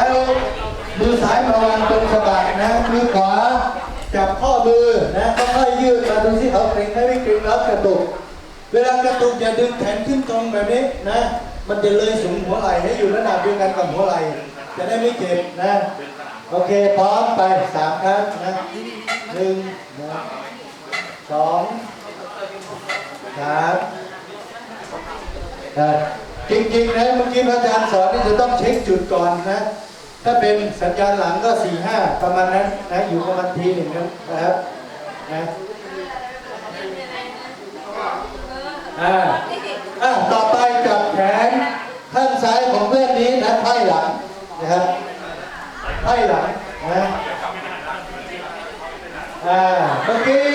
แล้วมือซ้ายมาวางตรงสะบักนะมือขวาจับข้อมือนะค่อยๆยืดมาดูที่เอาเกร็งให้ไม่เกร็งแล้วกระตุก เวลากระตุกอย่าดึงแขนขึ้นตรงแบบนี้นะ มันจะเลยสูงหัวไหล่ให้อยู่ระดับเดียวกันกับหัวไหล่จะได้ไม่เจ็บนะ โอเคพร้อมไปสามครั้งนะหนึ่งนะสองสามจริงๆนะเมื่อกี้พระอาจารย์สอนนี่จะต้องเช็คจุดก่อนนะ ถ้าเป็นสัญญาณหลังก็สี่ห้าประมาณนั้นนะอยู่ประมาณทีหนึ่งนะครับนะอ่าอ่าต่อไปจับแขนข้างซ้ายของเพื่อนนี้นะไพ่หลังนะครับไพ่หลังนะอ่าเมื่อกี้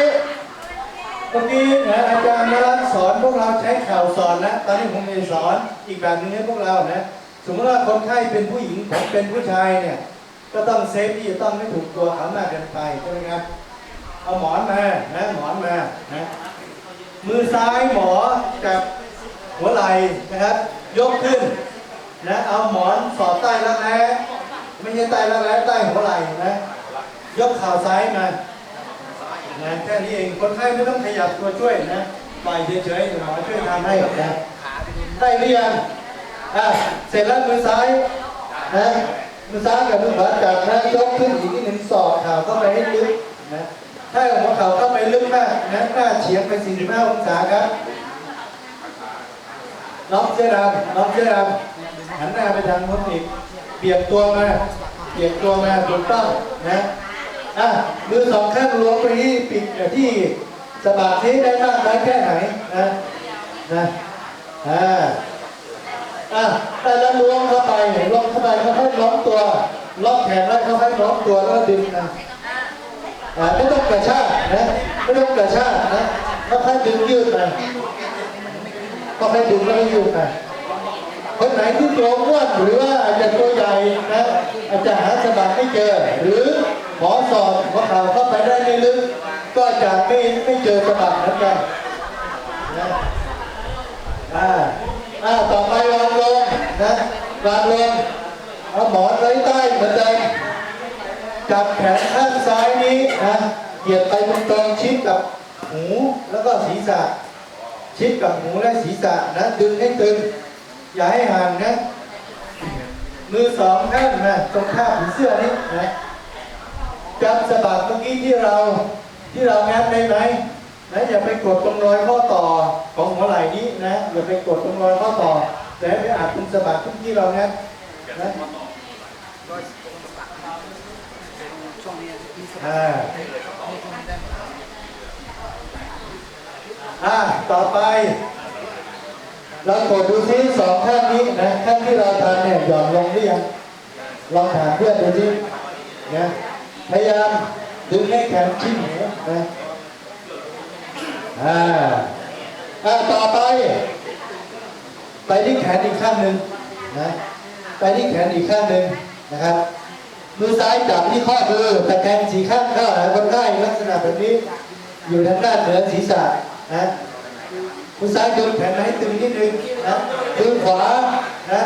เมื่อกี้นะอาจารย์นรัตน์สอนพวกเราใช้เข่าสอนนะ ตอนนี้ผมจะสอนอีกแบบหนึงให้พวกเรานะ สมมติว่าคนไข้เป็นผู้หญิงผมเป็นผู้ชายเนี่ยก็ต้องเซฟที่จะต้องไม่ถูกตัวเขามากเกินไปใช่ไหมครับ เอาหมอนมานะหมอนมานะมือซ้ายหมอกับหัวไหล่นะครับ ยกขึ้นนะเอาหมอนสอดใต้รักแร้ไม่ใช่ใต้รักแร้ใต้หัวไหล่นะ ยกข่าวซ้ายมานะแค่นี้เองคนไข้ไม่ต้องขยับตัวช่วยนะปล่อยเฉยๆเดี๋ยวหมอช่วยทำให้นะได้หรือยัง อะเสร็จแล้วมือซ้ายนะมือซ้ายกับมือขวาจับนะยกขึ้นอีกนิดหนึ่งสอดข่าวเข้าไปให้ลึกนะถ้าหัวเข่าเข้าไปลึกมากนะหน้าเฉียงไป 45 องศาครับน้องเสื้อดำน้องเสื้อดำหันหน้าไปทางโน้นอีกเบียดตัวมาเบียดตัวมาถูกต้องนะอะมือสองข้างล้วงไปที่ปีกเอ่อที่สะบักที่ได้มากน้อยแค่ไหนนะนะอ่า อะแต่ละล้วงเข้าไปล้วงเข้าไปค่อยๆล้อมตัวล็อกแขนแล้วค่อยๆล้อมตัวแล้วก็ดึงนะอ่าไม่ต้องกระชากนะไม่ต้องกระชากนะค่อยๆดึงยืดไปค่อยๆดึงแล้วก็ยืดไปคนไหนที่ตัวอ้วนหรือว่าอาจจะตัวใหญ่นะอาจจะหาสะบักไม่เจอ หรือหมอสอดหัวเข่าเข้าไปได้ไม่ลึก ก็จะไม่ไม่เจอสะบักเหมือนกันนะอ่าอ่าต่อไปวา นะวางลงเอาหมอนไว้ใต้เหมือนเดิมจับแขนข้างซ้ายนี้นะเหยียดไปตรงๆชิดกับหูแล้วก็ศีรษะ ชิดกับหูและศีรษะนะดึงให้ตึง อย่าให้ห่างนะ มือสองข้างนะตรงข้างผีเสื้อนี้นะจับสะบักเมื่อกี้ที่เราที่เรางัดได้ไหมนะอย่าไปกดตรงรอยข้อต่อของหัวไหล่นี้นะอย่าไปกดตรงรอยข้อต่อ แต่ให้ไปอาจตรงสะบักทุกที่เรานะนะอ่าอ่าต่อไป เรากดดูซิสองข้างนี้นะข้างที่เราทำเนี่ยหย่อนลงหรือยังลองถามเพื่อนดูซินะพยายามดึงให้แขนชิดหูนะอ่าอ่าต่อไป ไปที่แขนอีกข้างหนึ่งนะไปที่แขนอีกข้างหนึ่งนะครับมือซ้ายจับที่ข้อมือตะแคงสีข้างเข้าหาคนไข้ลักษณะแบบนี้ อยู่ทางด้านเหนือศีรษะนะมือซ้ายดึงแขนให้ตึงนิดนึงนะมือขวานะ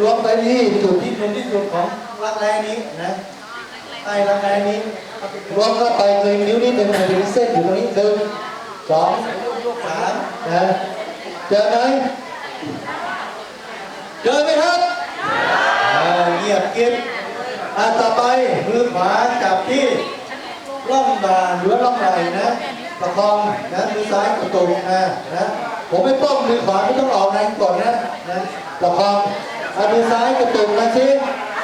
รวมไปที่จุดที่เป็นที่สุดของรักแร้นี้นะใต้รักแร้นี้รวมเข้าไปเลยนิ้วนิดนึงมันจะมีเส้นอยู่ตรงนี้หนึ่งสองสามนะเจอไหม เจอไหมครับเงียบเก็บอาต่อไปมือขวาจับที่ร่องบ่าหรือว่าร่องไหลนะประคองนะมือซ้ายกระตุกนะนะผมไม่ป้องมือขวาไม่ต้องออกแรงก่อนนะนะประคองอามือซ้ายกระตุกนะสิ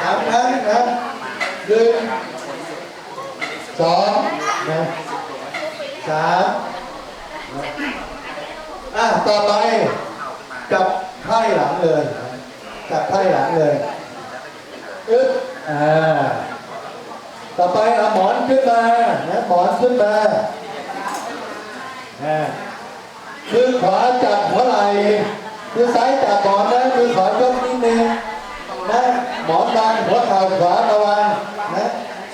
สามครั้งนะหนึ่งสองนะสามอะต่อไป จับไพ่หลังเลยจับไพ่หลังเลยอึ๊บอ่าต่อไปเอาหมอนขึ้นมานะหมอนขึ้นมาอ่ามือขวาจับหัวไหล่มือซ้ายจับหมอนนะมือขวายกนิดนึงนะหมอนวางหัวเข่าขวาระวังนะ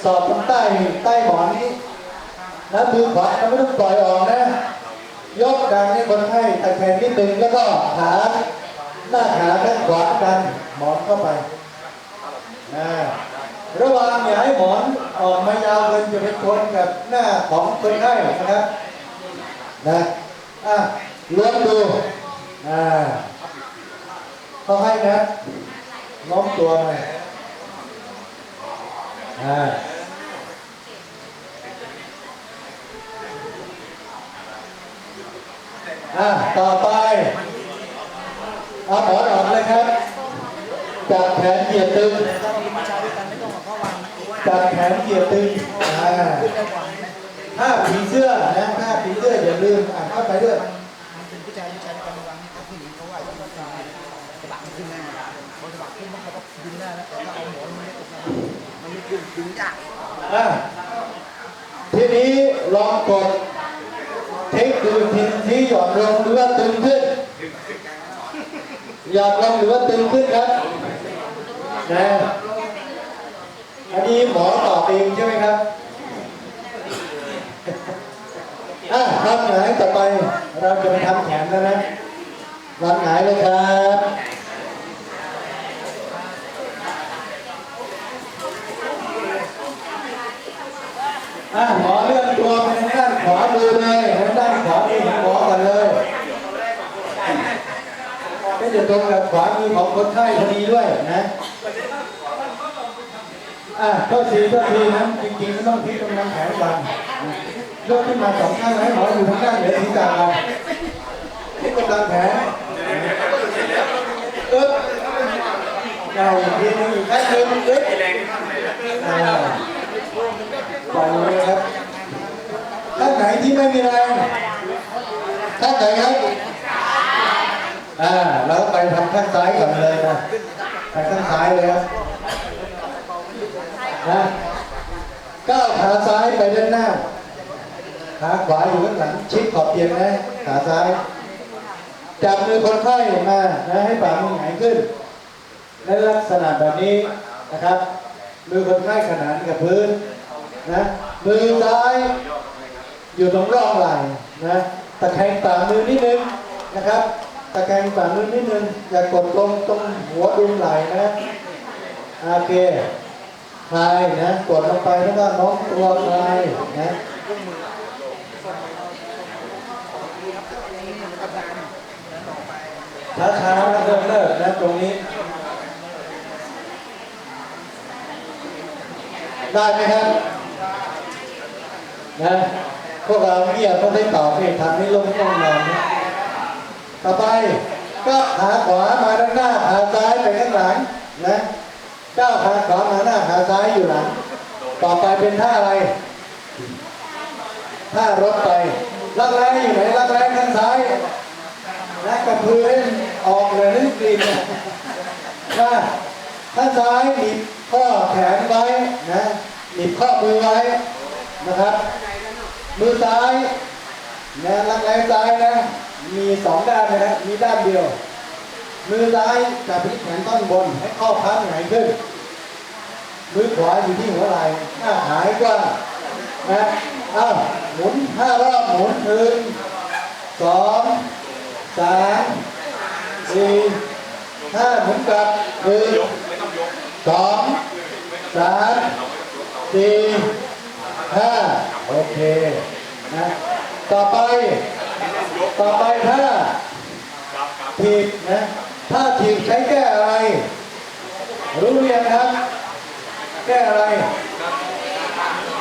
สอดตรงใต้ใต้หมอนนี้นะมือขวาไม่ต้องปล่อยออกนะ ยกดันให้คนไข้ตะแคงนิดนึงแล้วก็ขาหน้าขาด้านขวาดันหมอนเข้าไปนะระวังอย่าให้หมอนออกมายาวเกินจะไปชนกับหน้าของคนไข้นะครับนะอะล้วงดูอ่าเขาให้นะล้อมตัวหน่อยอ่า อะต่อไปเอาหมอนออกเลยครับจับแขนเหยียดตึงถ้าเราเป็นผู้ชายด้วยกันไม่ต้องมาเข้าวางนะจับแขนเหยียดตึงอ่าขึ้นได้กว่าถ้าผีเสื้อนะถ้าผีเสื้ออย่าลืมอ่านเข้าไปด้วยผู้ชายผู้ชายด้วยกันมาวางถ้าผู้หญิงเขาว่าจะต้องกระบะขึ้นหน้าพอกระบะขึ้นมันเขาก็ดึงได้แล้วถ้าเอาหมอนมันไม่ตกมามันไม่ขึ้นดึงยากอะทีนี้ลองกด เทคดูทีที่หย่อนลงหรือว่าตึงขึ้นหย่อนลงหรือว่าตึงขึ้นครับนะอันนี้หมอตอบเองใช่ไหมครับอะทำหงายต่อไปเราจะไปทำแขนแล้วนะนอนหงายเลยครับอะหมอเลือนตัวไปทางด้านขวามือเลยทางด้านขวามือของหมอกันเลยก็ จะตรงกับขวามือของคนไข้พอดีด้วยนะอะข้อสี่ข้อสี่นั้นจริงๆไม่ต้องพลิกกำลังแขนกันยกขึ้นมาสองข้างให้หมออยู่ทางด้านเหนือศีรษะเราพลิกกำลังแขนอึ๊บเอาอีกทีหนึงอีกข้างหนึงอึ๊บอ่าปล่อยเลยครับท่านไหนที่ไม่มีแรงท่านไหนครับอ่าเราไปทางข้างซ้าย ก่อนเลยนะทางข้างซ้ายเลยครับนะก้าวขาซ้ายไปด้านหน้าขาขวาอยู่ข้างหลังชิดขอบเตียงนะขาซ้าย จับมือคนไข้มานะให้ปากมือหงายขึ้นในลักษณะแบบนี้นะครับ มือคนไข้ขนานกับพื้นนะมือซ้าย อยู่ตรงร่องไหล่นะตะแคงฝ่ามือนิดนึงนะครับ ตะแคงฝ่ามือนิดนึง อย่ากดลงตรงหัวดุมไหล่นะโอเคคลายนะ กดลงไปแล้วก็น้มตัวคลายนะช้าๆนะเริ่มเลิกนะตรงนี้ ได้ไหมครับ นะ พวกเราเงียบก็ได้ตอบไม่ทันไม่ลงต้องนอนนะ ต่อไปก็ขาขวามาด้านหน้าขาซ้ายไปข้างหลังนะก้าวขาขวามาหน้าขาซ้ายอยู่หลังต่อไปเป็นท่าอะไรท่ารถไปรักแร้อยู่ไหนรักแร้ข้างซ้ายนะกระพือให้ออกเลยนึกกลิ่นนะว่าข้างซ้ายหนีบข้อแขนไว้นะหนีบข้อมือไว้นะครับ มือซ้ายนะรักแร้ซ้ายนะ มีสองด้านนะฮะมีด้านเดียว มือซ้ายจับไปที่แขนท่อนบนให้ข้อพับหงายขึ้น มือขวาอยู่ที่หัวไหล่หน้าหายกว้างนะอ้าวหมุนห้ารอบหมุนหนึ่งสองสามสี่ห้าหมุนกลับหนึ่งสองสามสี่ห้าโอเคนะต่อไป ต่อไปถ้าถีบนะถ้าถีบใช้แก้อะไร รู้หรือยังครับ แก้อะไร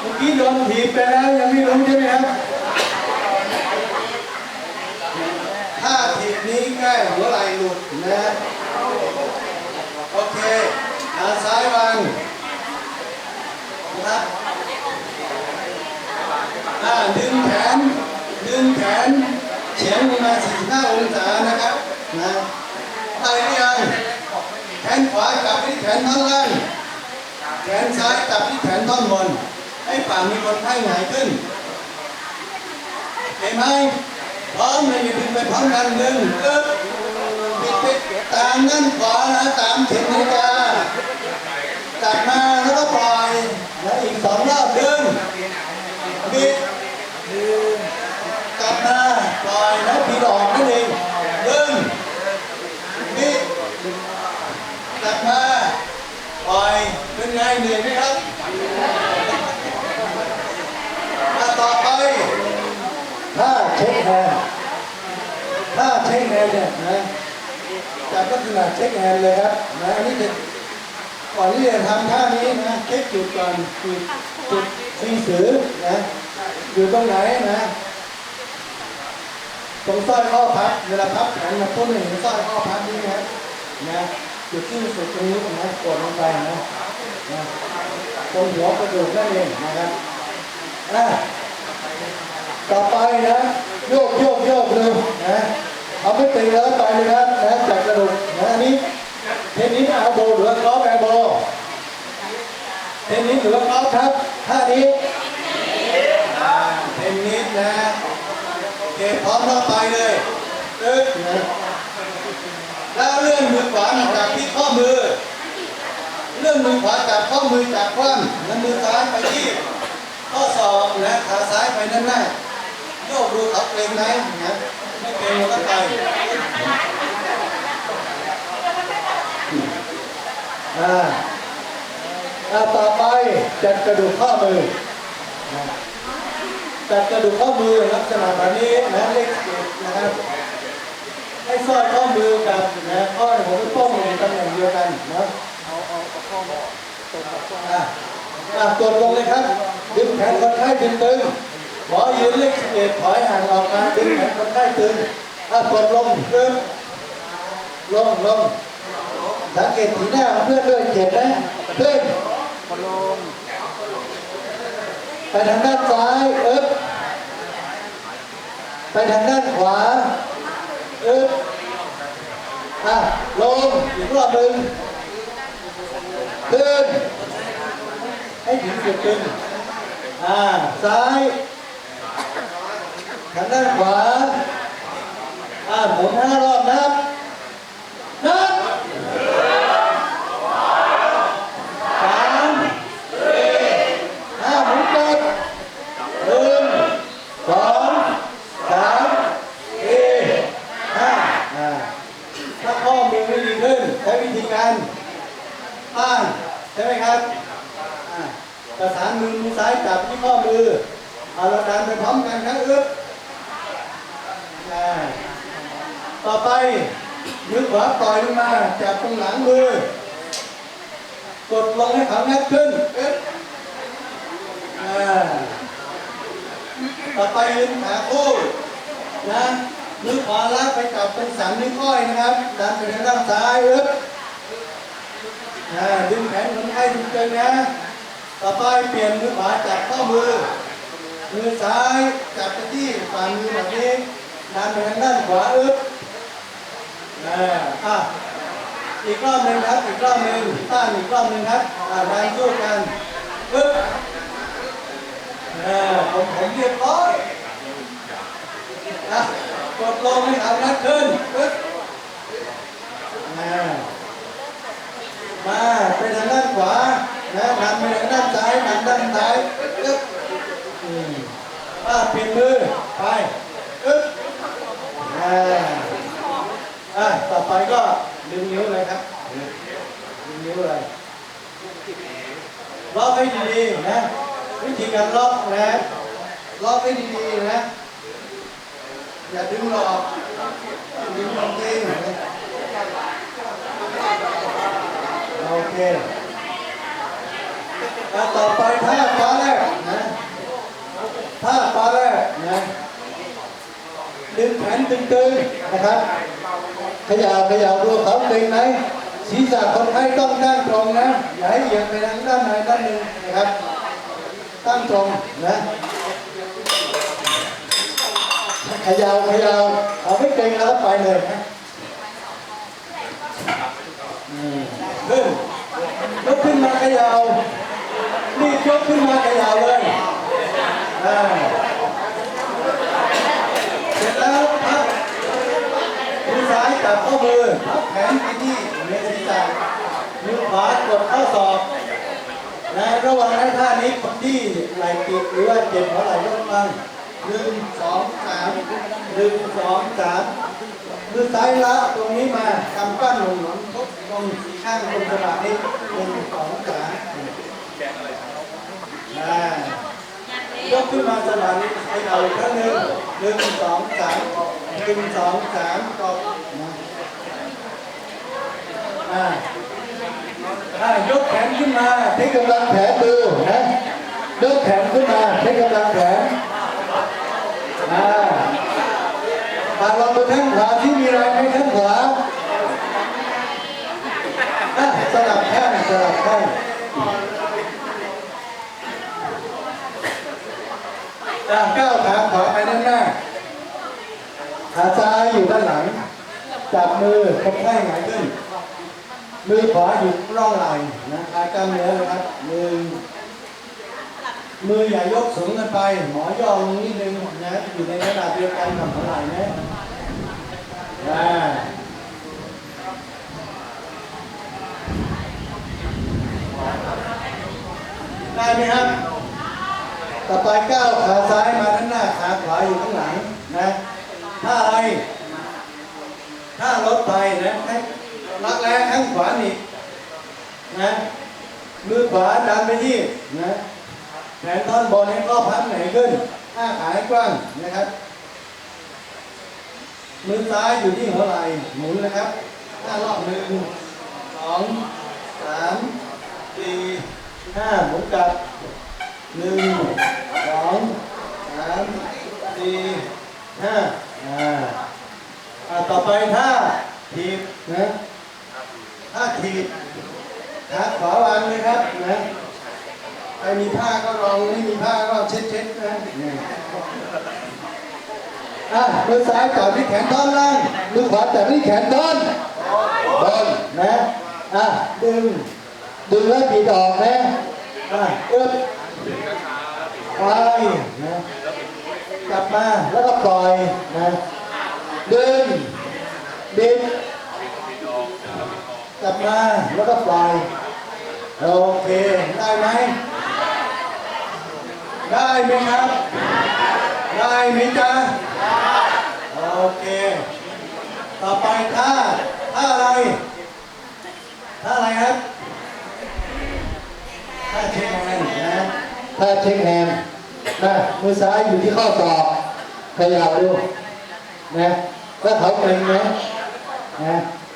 เมื่อกี้โดนถีบไปแล้วยังไม่รู้ใช่ไหมครับถ้าถีบนี้แก้หัวไหล่หลุดนะโอเคขาซ้ายวางนะครับอ่าดึงแขน ดึงแขนเฉียงลงมา45องศานะครับนะได้หรือยังแขนขวาจับที่แขนท่อนล่างแขนซ้ายจับที่แขนท่อนบน ให้ฝ่ามีคนไข้หงายขึ้นเห็นไหมพร้อมเลยดึงไปพร้อมกันหนึ่งอึ๊บปิดปิดตามด้านขวานะตามเข็มนาฬิกาจับมาแล้วก็ปล่อยแล้วอีกสองรอบดึงบิดายและผีหลอกนั่นเองหนึ่งนี่ตักมาปล่อยเป็นไงเหนื่อยไหมครับมาต่อไปถ้าเช็คแฮนถ้าเช็คแฮนเนี่ยนะจากลักษณะเช็คแฮนเลยครับนะอันนี้เป็นก่อนที่จะทำท่านี้นะเช็คจุดก่อนจุดจุดซีสือนะอยู่ตรงไหนนะ ตรงสร้อยข้อพับเวลาพับแขนมาต้นหนึ่งสร้อยข้อพับนี่นะนะจุดที่สุดตรงนี้นะกดลงไปนะนะตรงหัวกระดูกนั่นเองนะครับอะต่อไปนะโยกโยกโยกเลยนะเอาไม่ตึงแล้วไปเลยครับนะจากกระดูกนะอันนี้เทนนิสอาโบหรือว่ากอแอโบเทนนิสหรือว่ากอครับท่านี้อ่าเทนนิสนะ โอ เคพร้อมแล้วไปเลยตึ๊ดแล้วเลื่อนมือขวามาจับที่ข้อมือ เลื่อนมือขวาจับข้อมือจับคว่ำแล้วมือซ้ายไปที่ข้อศอกนะขาซ้ายไปด้านหน้าโยกดูเขาเกรงไหมนะไม่เกรงเราก็ไปอ่าอ่าต่อไปจัดกระดูกข้อมือ นะจัดกระดูกข้อมือลักษณะแบบนี้นะเลขเจ็ดนะครับให้สร้อยข้อมือกับนะข้อหัวไม่ป้องอยู่ในตำแหน่งเดียวกันนะเอาเอาเอาข้อมาตรงกับข้ออะอะกดลงเลยครับ ดึงแขนคนไข้ดึงตึงหมอยืนเลขสิบเอ็ดถอยห่างออกมาดึงแขนคนไข้ตึงอะกดลงตึงลงลงสังเกตสีหน้าของเพื่อนด้วยเจ็บนะตึงพอลง ไปทางด้านซ้ายเอ๊บไปทางด้านขวาเอ๊บอะลงอีกรอบหนึ่งขึ้นให้ถึงจุดตึงอ่าซ้ายทางด้านขวาอ่าหมุนห้ารอบนับนับสามสี่ห้าหมุนกลับ หนึ่งสองสามสี่ห้าอ่าถ้าข้อมือไม่ดีขึ้นใช้วิธีการต้านใช่ไหมครับอ่าประสานมือมือซ้ายจับที่ข้อมือเอาเราดันไปพร้อมกันครับอึ๊บอ่าต่อไปมือขวาปล่อยลงมาจับตรงหลังมือ กดลงให้เขาแนบขึ้นอึ๊บอ่า ต่อไปยืนขาคู่นะมือขวาลากไปกับตรงสามนิ้วก้อยนะครับดันไปทางด้านซ้ายอึ๊บนะ ดึงแขนคนไข้ดึงเกินนะ ต่อไปเปลี่ยนมือขวาจับข้อมือ มือซ้ายจับไปที่ฝ่ามือแบบนี้ดันไปทางด้านขวาอึ๊บนะอะอีกรอบหนึ่งครับ อีกรอบหนึ่งต้านอีกรอบหนึ่งครับอ่าดันสู้กันอึ๊บเออผมผมเรียบร้อยนะกดลงให้อานัดขึ้นปึ๊บมา มาไปทางด้านขวานะดันไปทางด้านซ้ายดันด้านซ้ายปึ๊บอ่าเปลี่ยนมือไปปึ๊บอ่าอ่าต่อไปก็ดึงนิ้วเลยครับดึงนิ้วเลยล็อกให้ดีๆนะ วิธีการล็อกนะล็อกให้ดีๆนะ อย่าดึงหลอกดึงลงเองนะ โอเคแล้วต่อไปท่าฟ้าแรกนะท่าฟ้าแรกนะดึงแขนตึงๆนะครับขยับขยับดูเขาเกร็งไหมศีรษะคนไข้ต้องนั่งตรงนะอย่าให้เหยียดไปทางด้านใดด้านหนึ่งนะครับ ตั้งตรงนะขยาวขยาวเอาไม่เกรงแล้วไปเลยนะ ขึ้นยกขึ้นมาขยาวนี่ยกขึ้นมาขยาวเลยอ่าเสร็จแล้วพับมือซ้ายจับข้อมือพับแขนไปที่เนื้อศีรษะมือขวากดข้อศอกนะระหว่างนั้นท่านี้คนที่ไหล่ติดหรือว่าเจ็บหัวไหล่ยกมาหนึ่งสองสามหนึ่งสองสามมือซ้ายละตรงนี้มากำปั้นหนุนหนุน รงข้างตรงสะบักนี้หนึ่งสองสามอ่ายกขึ้นมาสะบักนี้ให้เราครั้งหนึ่งหนึ่งสองสามหนึ่งสองสามจบนะอ่าอ่ายกแขนขึ้นมาใช้กำลังแขนดูนะยกแขนขึ้นมาใช้กำลังแขนอ่าอ่าลองดูแข้งขวาที่มีแรงไหมแข้งขวาอะสลั บแข้งสลับแข้งอะก้าวขาขวาไปด้านหน้า ขาซ้ายอยู่ด้านหลัง จับมือคนไข้หงายขึ้น มือขวาอยู่ร่องไหล่นะคลายกล้ามเนื้อนะครับหนึ่งมืออย่ายกสูงกินไป หมอย่อลงนิดนึงนะอยู่ในระดับเดียวกันกับหัวไหล่นะอ่า ได้ไหมครับ ต่อไปก้าวขาซ้ายมาด้านหน้าขาขวาอยู่ข้างหลังนะถ้าอะไร ถ้ารถไปนะให้รักแร้ข้างขวานี่นะมือขวาดันไปที่นะแขนท่อนบนให้ข้อพับไหนขึ้นอ้าขาให้กว้างนะครับ มือซ้ายอยู่ที่หัวไหล่หมุนนะครับห้ารอบหนึ่งสองสามสี่ ห้าหมุนกลับหนึ่งสองสามสี่ห้าอ่าอ่าต่อไปท่าถีบนะท่าถีบขาขวาวางเลยครับนะใครมีผ้าก็ลองไม่มีผ้าก็เช็ดเช็ดๆนะเนี่ยอะมือซ้ายจับที่แขนท่อนล่างมือขวาจับที่แขนท่อนบนนะอะดึง ดึงแล้วบีดออกนะอะอึ๊บไปนะกลับมาแล้วก็ปล่อยนะดึงบิดกลับมาแล้วก็ปล่อยโอเคได้ไหมได้ไหมครับ ได้ไหมจ๊ะโอเค ต่อไปท่าท่าอะไรท่าอะไรครับ ถ้าเช็คแฮนด์นะถ้าเช็คแฮนด์นะมือซ้ายอยู่ที่ข้อศอกขยับดูนะถ้าเขาเกร็งไหมนะ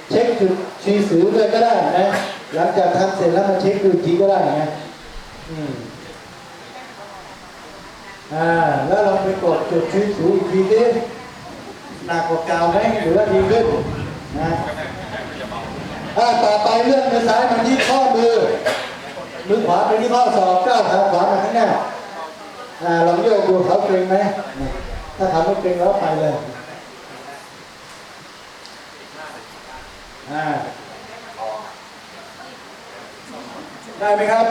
เช็คจุดชีสือด้วยก็ได้นะหลังจากทำเสร็จแล้วมาเช็คดูอีกทีก็ได้นะอืมอ่าแล้วเราไปกดจุดชีสืออีกทีดิหนักกว่าเก่าไหมหรือว่าดีขึ้นนะอ่าต่อไปเลื่อนมือซ้ายมาที่ข้อมือ มือขวาไปที่ข้อศอกก้าวขาขวามาข้างหน้าอ่าลองโยกดูเขาเกรงไหมถ้าเขาไม่เกรงแล้วไปเลยได้ไหมครับ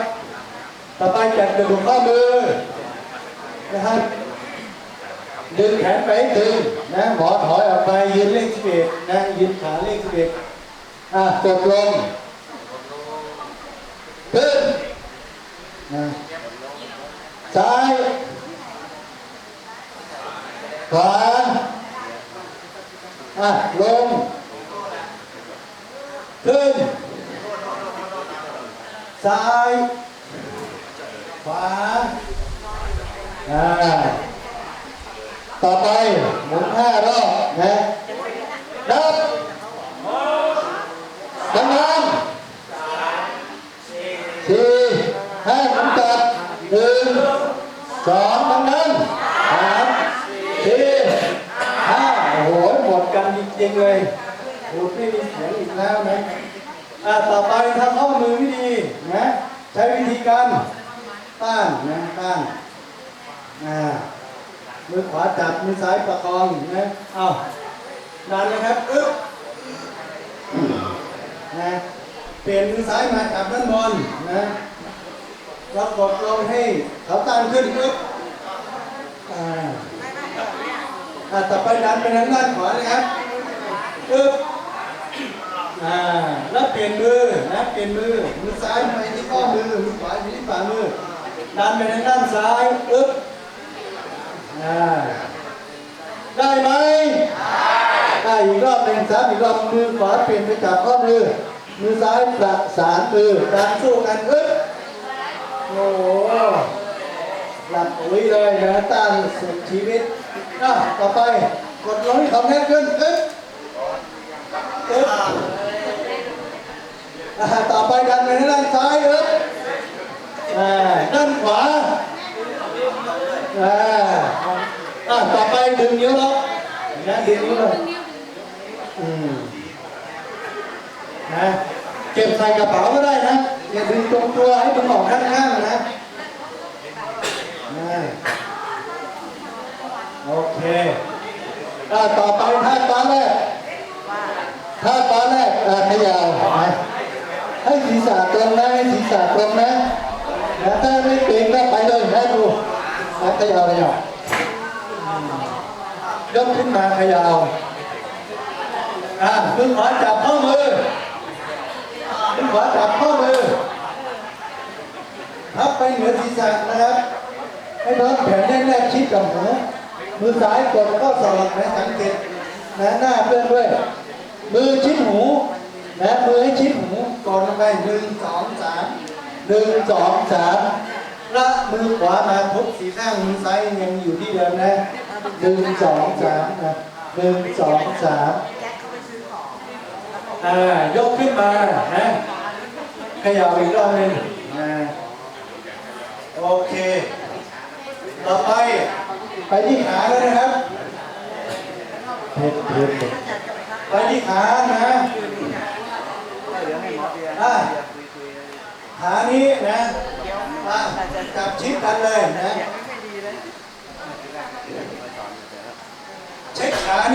ต่อไปจัดดูกข้อมือนะครับดึงแขนไปให้ถึงนะหมอถอยออกไปยืนเลขสิบเอ็ดนะยืนขาเลขสิบเอ็ดอ่ากดลงขึ้น นะ ซ้าย ขวา อะ ลง ขึ้น ซ้าย ขวา อ่า ต่อไปหมุนห้ารอบนะนับดังๆ สี่ห้าหมุนกลับหนึ่งสองดังนั้นสามสี่ห้าโอ้โหหมด กันจริงๆเลยพูดไม่มีเสียงอีกแล้วนะอะต่อไปทำข้อมือไม่ดีนะใช้วิธีการต้านนะต้านอ่ามือขวาจับมือซ้ายประคองนะเอาดันเลยครับอึ๊บนะเปลี่ยนมือซ้ายมาจับด้านบนนะเรากดลงให้เขาตั้งขึ้นปึ๊บอ่า อ่าต่อไปดันไปทางด้านขวานะครับปึ๊บอ่าแล้วเปลี่ยนมือนะเปลี่ยนมือมือซ้ายไปที่ข้อมือมือขวาไปที่ฝ่ามือดันไปทางด้านซ้ายปึ๊บอ่าได้ไหมได้อีกรอบหนึ่งสามอีกรอบมือขวาเปลี่ยนไปจับข้อมือมือซ้ายประสานมือดันสู้กันอึ๊บโอ้หลับอุ้ยเลยนะต้านสุดชีวิต อะต่อไปกดลงให้เขาแน่นขึ้นเอึ๊บอึ๊บอ่าต่อไปดันไปทางด้านซ้ายอึ๊บอ่าด้านขวาอ่าอ่าต่อไปดึงนิ้วแล้วนะดึงนิ้วแล้วอืมนะเก็บใส่กระเป๋าก็ได้นะอย่าดึงตรงตัวให้มันออกข้างๆนะโอเคอ่า ต่อไปท่าตอนแรกท่าตอนแรกอ่ขยาวนะให้ศีรษะตรงนะให้ศีรษะตรงนะนะถ้าไม่เก่งก็ไปเลยนะดูนะขยาวขยาวยกขึ้นมาขยาวอ่ามือขวาจับข้อมือมือขวาจับข้อมือพับไปเหนือศีรษะนะครับให้น้องแผ่นแน่นๆชิดกับหู มือซ้ายกดข้อศอกนะสังเกตนะหน้าเพื่อนด้วย มือชิดหูนะมือให้ชิดหูกดลงไปหนึ่งสองสามหนึ่งสองสามละมือขวามาทุบสีข้างมือซ้ายยังอยู่ที่เดิมนะหนึ่งสองสามนะหนึ่งสองสามอ่ายกขึ้นมานะขยับอีกรอบหนึ่งนะโอเค ต่อไป ไปที่ขาแล้วนะครับเผ็ดเผ็ดเผ็ดไปที่ขานะห้หมอเบียร์อ่าคุยคุยขานี้นะจับชิดกันเลยนะไม่ดีเลยเช็คขานี่